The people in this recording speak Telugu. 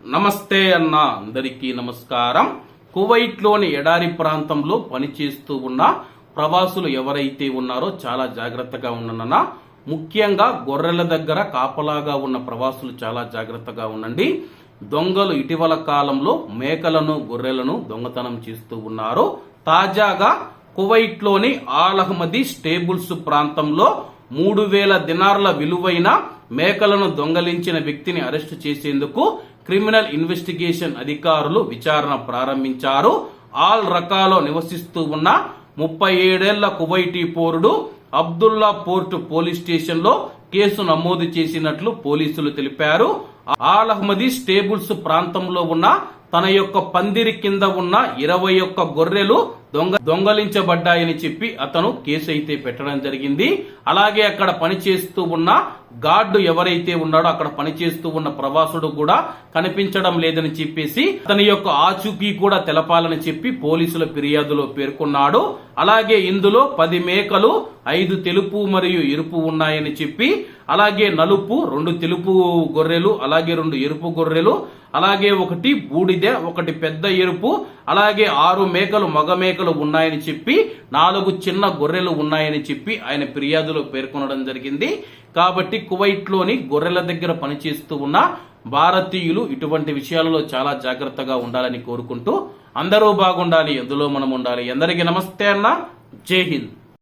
నమస్తే అన్న అందరికీ నమస్కారం. కువైట్లోని ఎడారి ప్రాంతంలో పనిచేస్తూ ఉన్న ప్రవాసులు ఎవరైతే ఉన్నారో చాలా జాగ్రత్తగా ఉండనన్న ముఖ్యంగా గొర్రెల దగ్గర కాపలాగా ఉన్న ప్రవాసులు చాలా జాగ్రత్తగా ఉండండి. దొంగలు ఇటీవల కాలంలో మేకలను గొర్రెలను దొంగతనం చేస్తూ ఉన్నారు. తాజాగా కువైట్లోని ఆల్ అహ్మదీ స్టేబుల్స్ ప్రాంతంలో మూడు వేల దినార్ల విలువైన మేకలను దొంగలించిన వ్యక్తిని అరెస్టు చేసేందుకు క్రిమినల్ ఇన్వెస్టిగేషన్ అధికారులు విచారణ ప్రారంభించారు. ఆల్ రకాలో నివసిస్తూ ఉన్న ముప్పై ఏడేళ్ళ కువైటీ పౌరుడు అబ్దుల్లా పోర్ట్ పోలీస్ స్టేషన్లో కేసు నమోదు చేసినట్లు పోలీసులు తెలిపారు. ఆల్ అహ్మది స్టేబుల్స్ ప్రాంతంలో ఉన్న తన యొక్క పందిరి కింద ఉన్న ఇరవై ఒక్క గొర్రెలు దొంగ దొంగలించబడ్డాయని చెప్పి అతను కేసు అయితే పెట్టడం జరిగింది. అలాగే అక్కడ పనిచేస్తూ ఉన్న గార్డు ఎవరైతే ఉన్నాడో అక్కడ పనిచేస్తూ ఉన్న ప్రవాసుడు కూడా కనిపించడం లేదని చెప్పేసి అతని యొక్క ఆచూకీ కూడా తెలపాలని చెప్పి పోలీసుల ఫిర్యాదులో పేర్కొన్నాడు. అలాగే ఇందులో పది మేకలు ఐదు తెలుపు మరియు ఎరుపు ఉన్నాయని చెప్పి అలాగే నలుపు రెండు తెలుపు గొర్రెలు అలాగే రెండు ఎరుపు గొర్రెలు అలాగే ఒకటి బూడిద ఒకటి పెద్ద ఎరుపు అలాగే ఆరు మేకలు మగ మేకలు ఉన్నాయని చెప్పి నాలుగు చిన్న గొర్రెలు ఉన్నాయని చెప్పి ఆయన ఫిర్యాదులో పేర్కొనడం జరిగింది. కాబట్టి కువైట్లోని గొర్రెల దగ్గర పనిచేస్తూ ఉన్న భారతీయులు ఇటువంటి విషయాలలో చాలా జాగ్రత్తగా ఉండాలని కోరుకుంటూ అందరూ బాగుండాలి ఎందులో మనం ఉండాలి. అందరికీ నమస్తే అన్న. జై హింద్.